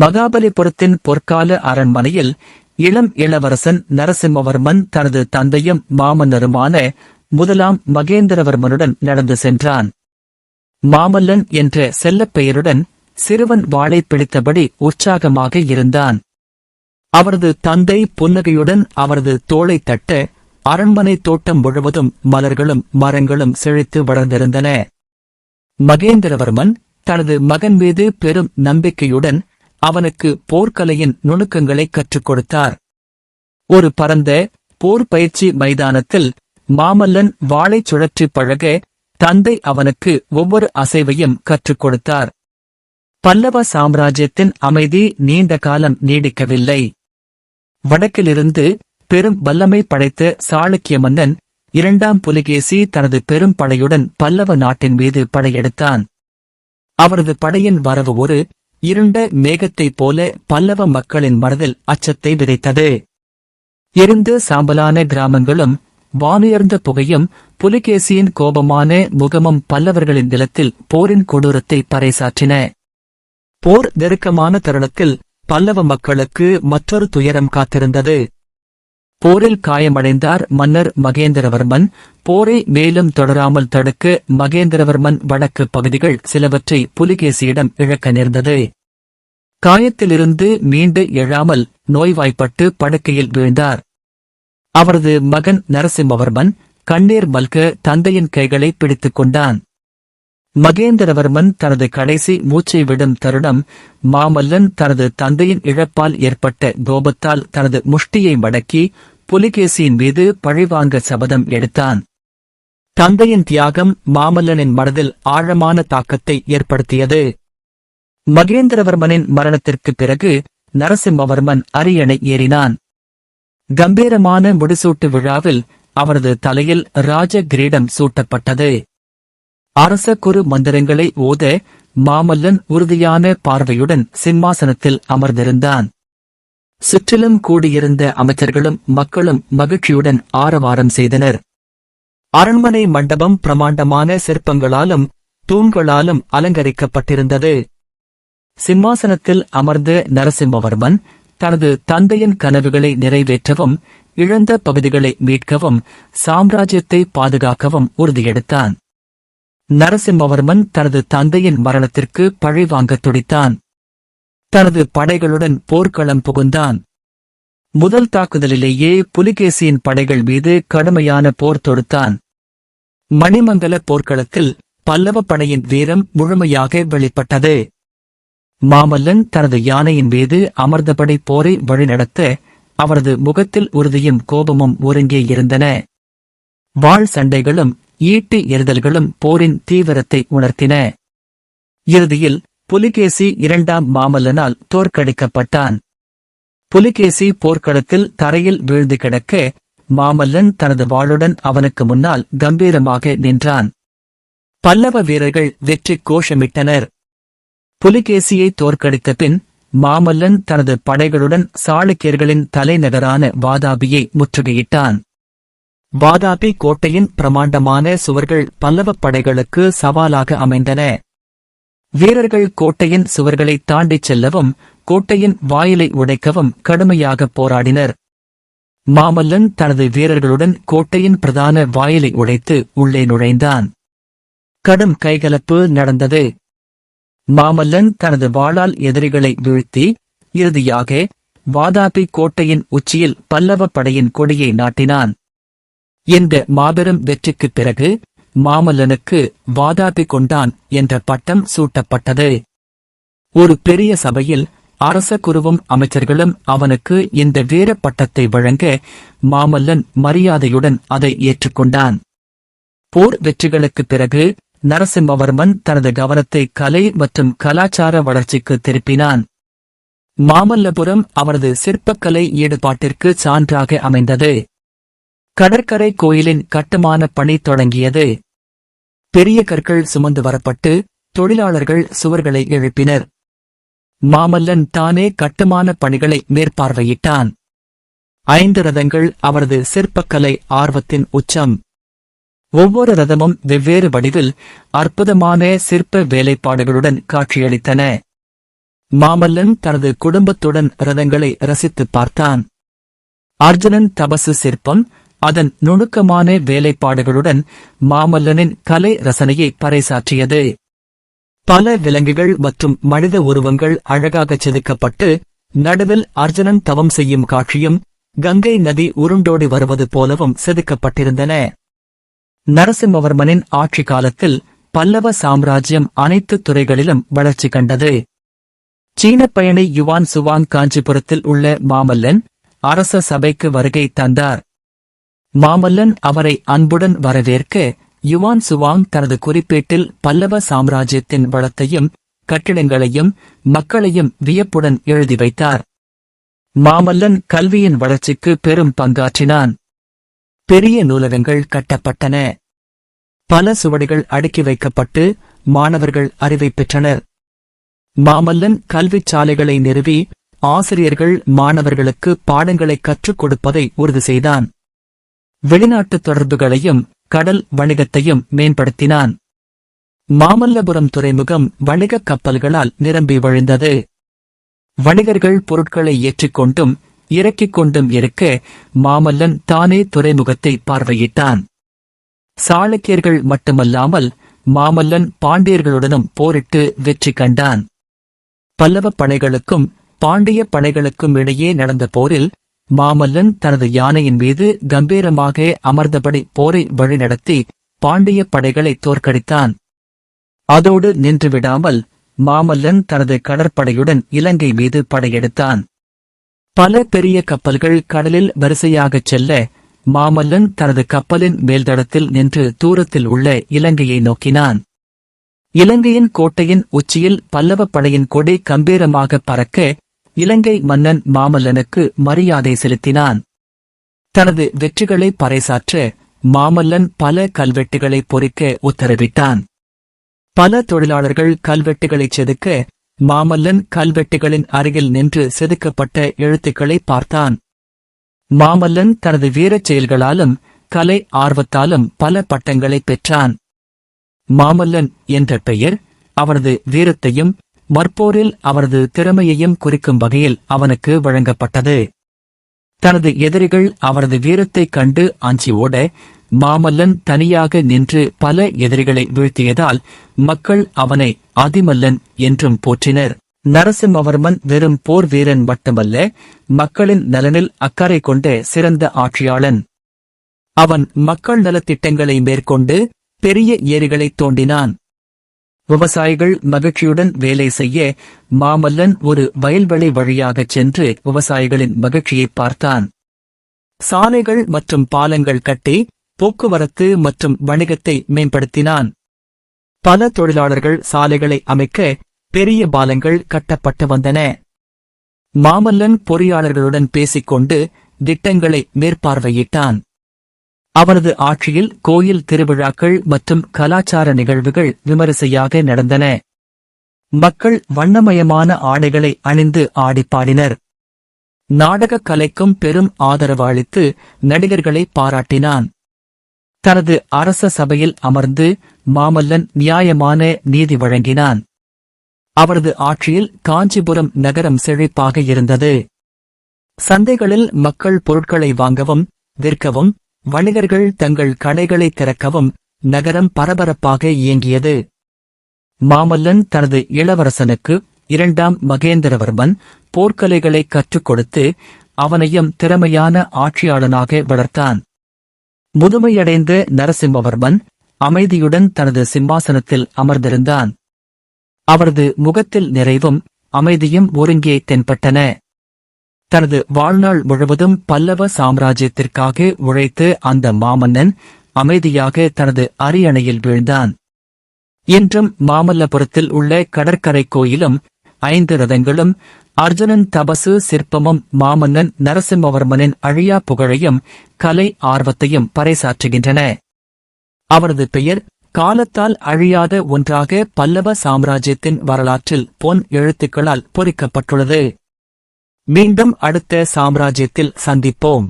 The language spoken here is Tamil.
மகாபலிபுரத்தின் பொற்கால அரண்மனையில் இளம் இளவரசன் நரசிம்மவர்மன் தனது தந்தையும் மாமன்னருமான முதலாம் மகேந்திரவர்மனுடன் நடந்து சென்றான். மாமல்லன் என்ற செல்லப் பெயருடன் சிறுவன் வாளை பிடித்தபடி உற்சாகமாக இருந்தான். அவரது தந்தை புன்னகையுடன் அவரது தோளை தட்ட அரண்மனை தோட்டம் முழுவதும் மலர்களும் மரங்களும் செழித்து வளர்ந்திருந்தன. மகேந்திரவர்மன் தனது மகன் மீது பெரும் நம்பிக்கையுடன் அவனுக்கு போர்க்கலையின் நுணுக்கங்களை கற்றுக் கொடுத்தார். ஒரு பரந்த போர் பயிற்சி மைதானத்தில் மாமல்லன் வாழை சுழற்றி பழக தந்தை அவனுக்கு ஒவ்வொரு அசைவையும் கற்றுக் கொடுத்தார். பல்லவ சாம்ராஜ்யத்தின் அமைதி நீண்ட காலம் நீடிக்கவில்லை. வடக்கிலிருந்து பெரும் வல்லமை படைத்த சாளுக்கிய மன்னன் இரண்டாம் புலிகேசி தனது பெரும் படையுடன் பல்லவ நாட்டின் மீது படையெடுத்தான். அவரது படையின் வரவு ஒரு இருண்ட மேகத்தைப் போல பல்லவ மக்களின் மனதில் அச்சத்தை விதைத்தது. எரிந்து சாம்பலான கிராமங்களும் வானுயர்ந்த புகையும் புலிகேசியின் கோபமான முகமும் பல்லவர்களின் நிலத்தில் போரின் கொடூரத்தை பறைசாற்றின. போர் நெருக்கமான தருணத்தில் பல்லவ மக்களுக்கு மற்றொரு துயரம் காத்திருந்தது. போரில் காயமடைந்தார் மன்னர் மகேந்திரவர்மன். போரை மேலும் தொடராமல் தடுக்க மகேந்திரவர்மன் வடக்கு பகுதிகள் சிலவற்றை புலிகேசியிடம் இழக்க நேர்ந்தது. காயத்திலிருந்து மீண்டு எழாமல் நோய்வாய்ப்பட்டு படுக்கையில் வீழ்ந்தார். அவரது மகன் நரசிம்மவர்மன் கண்ணீர் மல்க தந்தையின் கைகளை பிடித்துக் கொண்டான். மகேந்திரவர்மன் தனது கடைசி மூச்சை விடும் தருணம் மாமல்லன் தனது தந்தையின் இழப்பால் ஏற்பட்ட கோபத்தால் தனது முஷ்டியை மடக்கி புலிகேசியின் மீது பழிவாங்க சபதம் எடுத்தான். தந்தையின் தியாகம் மாமல்லனின் மனதில் ஆழமான தாக்கத்தை ஏற்படுத்தியது. மகேந்திரவர்மனின் மரணத்திற்குப் பிறகு நரசிம்மவர்மன் அரியணை ஏறினான். கம்பீரமான முடிசூட்டு விழாவில் அவரது தலையில் ராஜ கிரீடம் சூட்டப்பட்டது. அரச குரு மந்திரங்களை ஓத மாமல்லன் உறுதியான பார்வையுடன் சிம்மாசனத்தில் அமர்ந்திருந்தான். சுற்றிலும் கூடியிருந்த அமைச்சர்களும் மக்களும் மகிழ்ச்சியுடன் ஆரவாரம் செய்தனர். அரண்மனை மண்டபம் பிரமாண்டமான சிற்பங்களாலும் தூண்களாலும் அலங்கரிக்கப்பட்டிருந்தது. சிம்மாசனத்தில் அமர்ந்த நரசிம்மவர்மன் தனது தந்தையின் கனவுகளை நிறைவேற்றவும் இழந்த பகுதிகளை மீட்கவும் சாம்ராஜ்யத்தை பாதுகாக்கவும் உறுதியெடுத்தான். நரசிம்மவர்மன் தனது தந்தையின் மரணத்திற்கு பழிவாங்கத் துடித்தான். தனது படைகளுடன் போர்க்களம் புகுந்தான். முதல் தாக்குதலிலேயே புலிகேசியின் படைகள் மீது கடுமையான போர் தொடுத்தான். மணிமங்கல போர்க்களத்தில் பல்லவ படையின் வீரம் முழுமையாக வெளிப்பட்டது. மாமல்லன் தனது யானையின் மீது அமர்ந்தபடி போரை வழிநடத்த அவரது முகத்தில் உறுதியும் கோபமும் ஒருங்கே இருந்தன. வாழ் சண்டைகளும் ஈட்டு எறிதல்களும் போரின் தீவிரத்தை உணர்த்தின. இறுதியில் புலிகேசி இரண்டாம் மாமல்லனால் தோற்கடிக்கப்பட்டான். புலிகேசி போர்க்களத்தில் தரையில் வீழ்ந்து கிடக்க மாமல்லன் தனது வாளுடன் அவனுக்கு முன்னால் கம்பீரமாக நின்றான். பல்லவ வீரர்கள் வெற்றி கோஷமிட்டனர். புலிகேசியை தோற்கடித்த பின் மாமல்லன் தனது படைகளுடன் சாளுக்கியர்களின் தலைநகரான வாதாபியை முற்றுகையிட்டான். வாதாபி கோட்டையின் பிரமாண்டமான சுவர்கள் பல்லவப் படைகளுக்கு சவாலாக அமைந்தன. வீரர்கள் கோட்டையின் சுவர்களை தாண்டிச் செல்லவும் கோட்டையின் வாயிலை உடைக்கவும் கடுமையாக போராடினர். மாமல்லன் தனது வீரர்களுடன் கோட்டையின் பிரதான வாயிலை உடைத்து உள்ளே நுழைந்தான். கடும் கைகலப்பு நடந்தது. மாமல்லன் தனது வாளால் எதிரிகளை வீழ்த்தி இறுதியாக வாதாபி கோட்டையின் உச்சியில் பல்லவ படையின் கொடியை நாட்டினான். இந்த மாபெரும் வெற்றிக்குப் பிறகு மாமல்லனுக்கு வாதாபி கொண்டான் என்ற பட்டம் சூட்டப்பட்டது. ஒரு பெரிய சபையில் அரச குருவும் அமைச்சர்களும் அவனுக்கு இந்த வீர பட்டத்தை வழங்க மாமல்லன் மரியாதையுடன் அதை ஏற்றுக்கொண்டான். போர் வெற்றிகளுக்குப் பிறகு நரசிம்மவர்மன் தனது கவனத்தை கலை மற்றும் கலாச்சார வளர்ச்சிக்கு திருப்பினான். மாமல்லபுரம் அவரது சிற்பக்கலை ஈடுபாட்டிற்கு சான்றாக அமைந்தது. கடற்கரை கோயிலின் கட்டுமான பணி தொடங்கியது. பெரிய கற்கள் சுமந்து வரப்பட்டு தொழிலாளர்கள் சுவர்களை எழுப்பினர். மாமல்லன் தானே கட்டுமான பணிகளை மேற்பார்வையிட்டான். ஐந்து ரதங்கள் அவரது சிற்பக்கலை ஆர்வத்தின் உச்சம். ஒவ்வொரு ரதமும் வெவ்வேறு வடிவில் அற்புதமான சிற்ப வேலைப்பாடுகளுடன் காட்சியளித்தன. மாமல்லன் தனது குடும்பத்துடன் ரதங்களை ரசித்துப் பார்த்தான். அர்ஜுனன் தபசு சிற்பம் அதன் நுணுக்கமான வேலைப்பாடுகளுடன் மாமல்லனின் கலை ரசனையை பறைசாற்றியது. பல விலங்குகள் மற்றும் மனித உருவங்கள் அழகாகச் செதுக்கப்பட்டு நடுவில் அர்ஜுனன் தவம் செய்யும் காட்சியும் கங்கை நதி உருண்டோடி வருவது போலவும் செதுக்கப்பட்டிருந்தன. நரசிம்மவர்மனின் ஆட்சி காலத்தில் பல்லவ சாம்ராஜ்யம் அனைத்து துறைகளிலும் வளர்ச்சி கண்டது. சீன பயணி யுவான் சுவாங் காஞ்சிபுரத்தில் உள்ள மாமல்லன் அரச சபைக்கு வருகை தந்தார். மாமல்லன் அவரை அன்புடன் வரவேற்க யுவான் சுவாங் தனது குறிப்பேட்டில் பல்லவ சாம்ராஜ்யத்தின் வளத்தையும் கட்டிடங்களையும் மக்களையும் வியப்புடன் எழுதி வைத்தார். மாமல்லன் கல்வியின் வளர்ச்சிக்கு பெரும் பங்காற்றினான். பெரிய நூலகங்கள் கட்டப்பட்டன. பல சுவடிகள் அடுக்கி வைக்கப்பட்டு மாணவர்கள் அறிவை பெற்றனர். மாமல்லன் கல்விச் சாலைகளை நிறுவி ஆசிரியர்கள் மாணவர்களுக்கு பாடங்களை கற்றுக் கொடுப்பதை உறுதி செய்தான். வெளிநாட்டு தொடர்புகளையும் கடல் வணிகத்தையும் மேம்படுத்தினான். மாமல்லபுரம் துறைமுகம் வணிகக் கப்பல்களால் நிரம்பி வழிந்தது. வணிகர்கள் பொருட்களை ஏற்றிக்கொண்டும் இறக்கிக் கொண்டும் இருக்க மாமல்லன் தானே துறைமுகத்தை பார்வையிட்டான். சாளுக்கியர்கள் மட்டுமல்லாமல் மாமல்லன் பாண்டியர்களுடனும் போரிட்டு வெற்றி கண்டான். பல்லவ படைகளுக்கும் பாண்டிய படைகளுக்கும் இடையே நடந்த போரில் மாமல்லன் தனது யானையின் மீது கம்பீரமாக அமர்ந்தபடி போரை வழிநடத்தி பாண்டிய படைகளை தோற்கடித்தான். அதோடு நின்றுவிடாமல் மாமல்லன் தனது கடற்படையுடன் இலங்கை மீது படையெடுத்தான். பல பெரிய கப்பல்கள் கடலில் வரிசையாகச் செல்ல மாமல்லன் தனது கப்பலின் மேல்தடத்தில் நின்று தூரத்தில் உள்ள இலங்கையை நோக்கினான். இலங்கையின் கோட்டையின் உச்சியில் பல்லவ படையின் கொடை கம்பீரமாக பறக்க இலங்கை மன்னன் மாமல்லனுக்கு மரியாதை செலுத்தினான். தனது வெற்றிகளை பறைசாற்ற மாமல்லன் பல கல்வெட்டுகளை பொறிக்க உத்தரவிட்டான். பல தொழிலாளர்கள் கல்வெட்டுகளைச் செதுக்க மாமல்லன் கல்வெட்டுகளின் அருகில் நின்று செதுக்கப்பட்ட எழுத்துக்களை பார்த்தான். மாமல்லன் தனது வீரச் செயல்களாலும் கலை ஆர்வத்தாலும் பல பட்டங்களை பெற்றான். மாமல்லன் என்ற பெயர் அவரது வீரத்தையும் மற்போரில் அவரது திறமையையும் குறிக்கும் வகையில் அவனுக்கு வழங்கப்பட்டது. தனது எதிரிகள் அவரது வீரத்தைக் கண்டு அஞ்சி ஓட மாமல்லன் தனியாக நின்று பல எதிரிகளை வீழ்த்தியதால் மக்கள் அவனை அதிமல்லன் என்றும் போற்றினர். நரசிம்மவர்மன் வெறும் போர் வீரன் மட்டுமல்ல மக்களின் நலனில் அக்கறை கொண்ட சிறந்த ஆட்சியாளன். அவன் மக்கள் நலத்திட்டங்களை மேற்கொண்டு பெரிய ஏரிகளை தோண்டினான். விவசாயிகள் மகிழ்ச்சியுடன் வேலை செய்ய மாமல்லன் ஒரு வயல்வெளி வழியாகச் சென்று விவசாயிகளின் மகிழ்ச்சியை பார்த்தான். சாலைகள் மற்றும் பாலங்கள் கட்டி போக்குவரத்து மற்றும் வணிகத்தை மேம்படுத்தினான். பல தொழிலாளர்கள் சாலைகளை அமைக்க பெரிய பாலங்கள் கட்டப்பட்டு வந்தன. மாமல்லன் பொறியாளர்களுடன் பேசிக்கொண்டு திட்டங்களை மேற்பார்வையிட்டான். அவரது ஆட்சியில் கோயில் திருவிழாக்கள் மற்றும் கலாச்சார நிகழ்வுகள் விமரிசையாக நடந்தன. மக்கள் வண்ணமயமான ஆடைகளை அணிந்து ஆடிப்பாடினர் நாடகக் கலைக்கும் பெரும் ஆதரவு அளித்து நடிகர்களை பாராட்டினான். தனது அரச சபையில் அமர்ந்து மாமல்லன் நியாயமான நீதி வழங்கினான். அவரது ஆட்சியில் காஞ்சிபுரம் நகரம் செழிப்பாக இருந்தது. சந்தைகளில் மக்கள் பொருட்களை வாங்கவும் விற்கவும் வணிகர்கள் தங்கள் கடைகளை திறக்கவும் நகரம் பரபரப்பாக இயங்கியது. மாமல்லன் தனது இளவரசனுக்கு இரண்டாம் மகேந்திரவர்மன் போர்க்கலைகளை கற்றுக் கொடுத்து அவனையும் திறமையான ஆட்சியாளனாக வளர்த்தான். முதுமையடைந்த நரசிம்மவர்மன் அமைதியுடன் தனது சிம்மாசனத்தில் அமர்ந்திருந்தான். அவரது முகத்தில் நிறைவும் அமைதியும் ஒருங்கே தென்பட்டன. தனது வாழ்நாள் முழுவதும் பல்லவ சாம்ராஜ்யத்திற்காக உழைத்து அந்த மாமன்னன் அமைதியாக தனது அரியணையில் வீழ்ந்தான். இன்றும் மாமல்லபுரத்தில் உள்ள கடற்கரை கோயிலும் ஐந்து ரதங்களும் அர்ஜுனன் தபசு சிற்பமும் மாமன்னன் நரசிம்மவர்மனின் அழியா புகழையும் கலை ஆர்வத்தையும் பறைசாற்றுகின்றன. அவரது பெயர் காலத்தால் அழியாத ஒன்றாக பல்லவ சாம்ராஜ்யத்தின் வரலாற்றில் பொன் எழுத்துக்களால் பொறிக்கப்பட்டுள்ளது. மீண்டும் அடுத்த சாம்ராஜ்யத்தில் சந்திப்போம்.